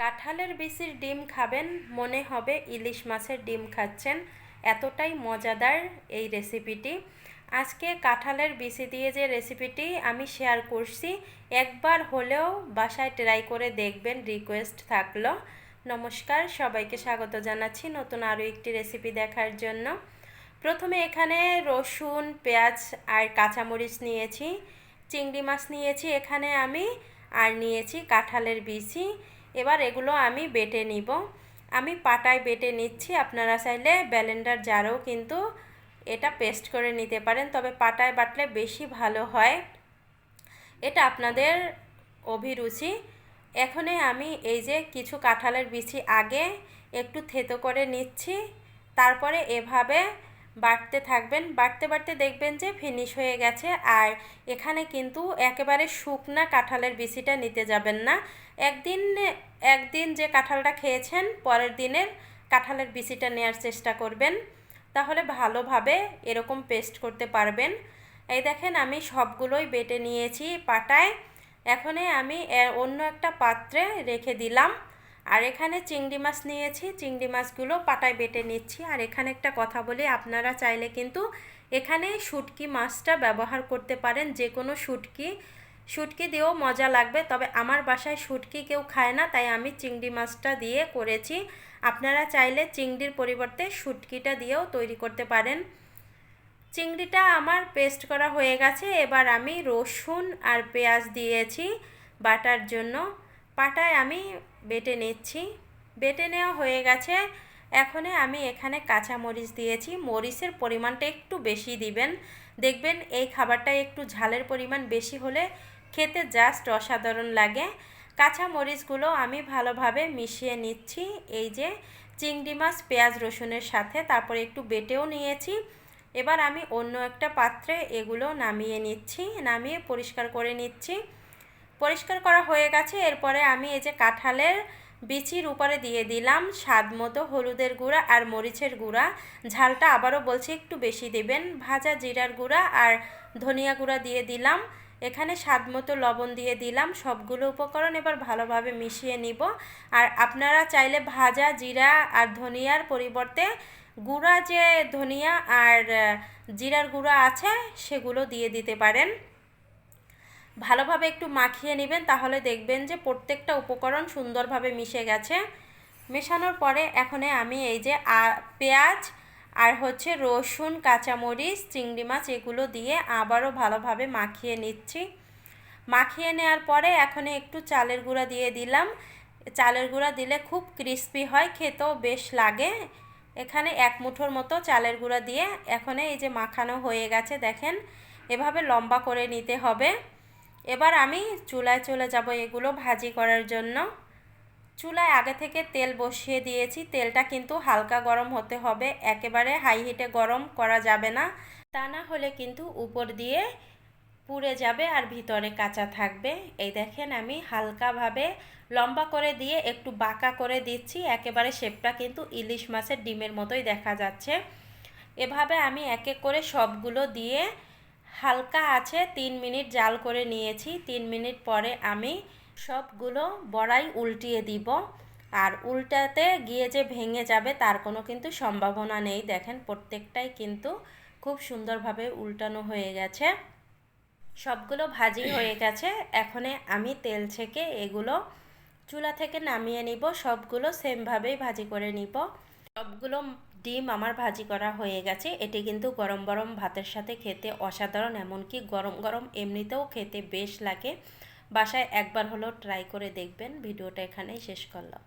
কাঁঠালের বিচির ডিম খাবেন, মনে হবে ইলিশ মাছের ডিম খাচ্ছেন। এতটাই মজাদার এই রেসিপিটি। আজকে কাঁঠালের বিচি দিয়ে যে রেসিপিটি আমি শেয়ার করছি, একবার হলেও বাসায় ট্রাই করে দেখবেন, রিকোয়েস্ট থাকল। নমস্কার, সবাইকে স্বাগত জানাচ্ছি নতুন আরও একটি রেসিপি দেখার জন্য। প্রথমে এখানে রসুন, পেঁয়াজ আর কাঁচামরিচ নিয়েছি, চিংড়ি মাছ নিয়েছি এখানে আমি, আর নিয়েছি কাঁঠালের বিচি। এবার এগুলো আমি বেটে নিব। আমি পাটায় বেটে নিচ্ছি, আপনারা চাইলে ব্যালেন্ডার জারও কিন্তু এটা পেস্ট করে নিতে পারেন, তবে পাটায় বাটলে বেশি ভালো হয়। এটা আপনাদের অভিরুচি। এখনে আমি এই যে কিছু কাঁঠালের বিচি আগে একটু থেতো করে নিচ্ছি, তারপরে এভাবে বাটতে থাকবেন বাটতে বাটতে দেখবেন যে ফিনিশ হয়ে গেছে আর এখানে কিন্তু একেবারে শুকনা কাঁঠালের বিচিটা নিতে যাবেন না। একদিন একদিন যে কাঁঠালটা খেয়েছেন, পরের দিনের কাঁঠালের বিচিটা নেওয়ার চেষ্টা করবেন। তাহলে ভালোভাবে এরকম পেস্ট করতে পারবেন। এই দেখেন আমি সবগুলোই বেটে নিয়েছি পাটায়। এখনে আমি অন্য একটা পাত্রে রেখে দিলাম। আর এখানে চিংড়ি মাছ নিয়েছি, চিংড়ি মাছগুলো পাটায় বেটে নিচ্ছি। আর এখানে একটা কথা বলি, আপনারা চাইলে কিন্তু এখানে শুটকি মাছটা ব্যবহার করতে পারেন যে কোনো শুটকি। শুটকি দিয়েও মজা লাগবে, তবে আমার বাসায় শুটকি কেউ খায় না, তাই আমি চিংড়ি মাছটা দিয়ে করেছি। আপনারা চাইলে চিংড়ির পরিবর্তে শুটকিটা দিয়েও তৈরি করতে পারেন। চিংড়িটা আমার পেস্ট করা হয়ে গেছে, এবার আমি রসুন আর পেঁয়াজ দিয়েছি বাটার জন্য। পাটায় আমি বেটে নিচ্ছি। বেটে নেওয়া হয়ে গেছে। এখনে আমি এখানে কাঁচা মরিচ দিয়েছি। মরিচের পরিমাণটা একটু বেশি দিবেন। দেখবেন এই খাবারটা একটু ঝালের পরিমাণ বেশি হলে খেতে জাস্ট অসাধারণ লাগে। কাঁচা মরিচগুলো আমি ভালোভাবে মিশিয়ে নিচ্ছি। এই যে চিংড়ি মাছ, পেঁয়াজ, রসুনের সাথে তারপরে একটু বেটেও নিয়েছি। এবার আমি অন্য একটা পাত্রে এগুলো নামিয়ে নিচ্ছি, নামিয়ে পরিষ্কার করে নিচ্ছি। পরিষ্কার করা হয়ে গেছে। এরপরে আমি এই যে কাঁঠালের বিচির উপরে দিয়ে দিলাম স্বাদ মতো হলুদের গুঁড়া আর মরিচের গুঁড়া। ঝালটা আবারও বলছি একটু বেশি দেবেন। ভাজা জিরার গুঁড়া আর ধনিয়া গুঁড়া দিয়ে দিলাম। এখানে স্বাদ মতো লবণ দিয়ে দিলাম। সবগুলো উপকরণ এবার ভালোভাবে মিশিয়ে নিব। আর আপনারা চাইলে ভাজা, জিরা আর ধনিয়ার পরিবর্তে গুঁড়া যে ধনিয়া আর জিরার গুঁড়া আছে সেগুলো দিয়ে দিতে পারেন। ভালোভাবে একটু মাখিয়ে নেবেন, তাহলে দেখবেন যে প্রত্যেকটা উপকরণ সুন্দরভাবে মিশে গেছে। মেশানোর পরে এখানে আমি এই যে পেঁয়াজ আর হচ্ছে রসুন, কাঁচামরিচ, চিংড়ি মাছ এগুলো দিয়ে আবারও ভালোভাবে মাখিয়ে নিচ্ছি। মাখিয়ে নেওয়ার পরে এখন একটু চালের গুঁড়া দিয়ে দিলাম। চালের গুঁড়া দিলে খুব ক্রিস্পি হয়, খেতেও বেশ লাগে। এখানে এক মুঠোর মতো চালের গুঁড়া দিয়ে এখন এই যে মাখানো হয়ে গেছে, দেখেন। এভাবে লম্বা করে নিতে হবে। এবার আমি চুলায় চলে যাব এগুলো ভাজি করার জন্য। চুলায় আগে থেকে তেল বসিয়ে দিয়েছি। তেলটা কিন্তু হালকা গরম হতে হবে। একেবারে হাই হিটে গরম করা যাবে না। তা না হলে কিন্তু উপর দিয়ে পুড়ে যাবে আর ভিতরে কাঁচা থাকবে। এই দেখেন আমি হালকাভাবে লম্বা করে দিয়ে একটু বাঁকা করে দিচ্ছি। একেবারে শেপটা কিন্তু ইলিশ মাছের ডিমের মতোই দেখা যাচ্ছে। এভাবে আমি এক এক করে সবগুলো দিয়ে হালকা আছে, তিন মিনিট জাল করে নিয়েছি। তিন মিনিট পরে আমি সবগুলো বড়াই উল্টিয়ে দিব। আর উল্টাতে গিয়ে যে ভেঙে যাবে তার কোনো কিন্তু সম্ভাবনা নেই। দেখেন, প্রত্যেকটাই কিন্তু খুব সুন্দরভাবে উল্টানো হয়ে গেছে। সবগুলো ভাজি হয়ে গেছে। এখনে আমি তেল ছেঁকে এগুলো চুলা থেকে নামিয়ে নিব। সবগুলো সেমভাবেই ভাজি করে নিব। সবগুলো ডিম আমার ভাজি করা হয়ে গেছে। এটি কিন্তু গরম গরম ভাতের সাথে খেতে অসাধারণ, এমনকি গরম গরম এমনিতেও খেতে বেশ লাগে। বাসায় একবার হলেও ট্রাই করে দেখবেন। ভিডিওটা এখানেই শেষ করলাম।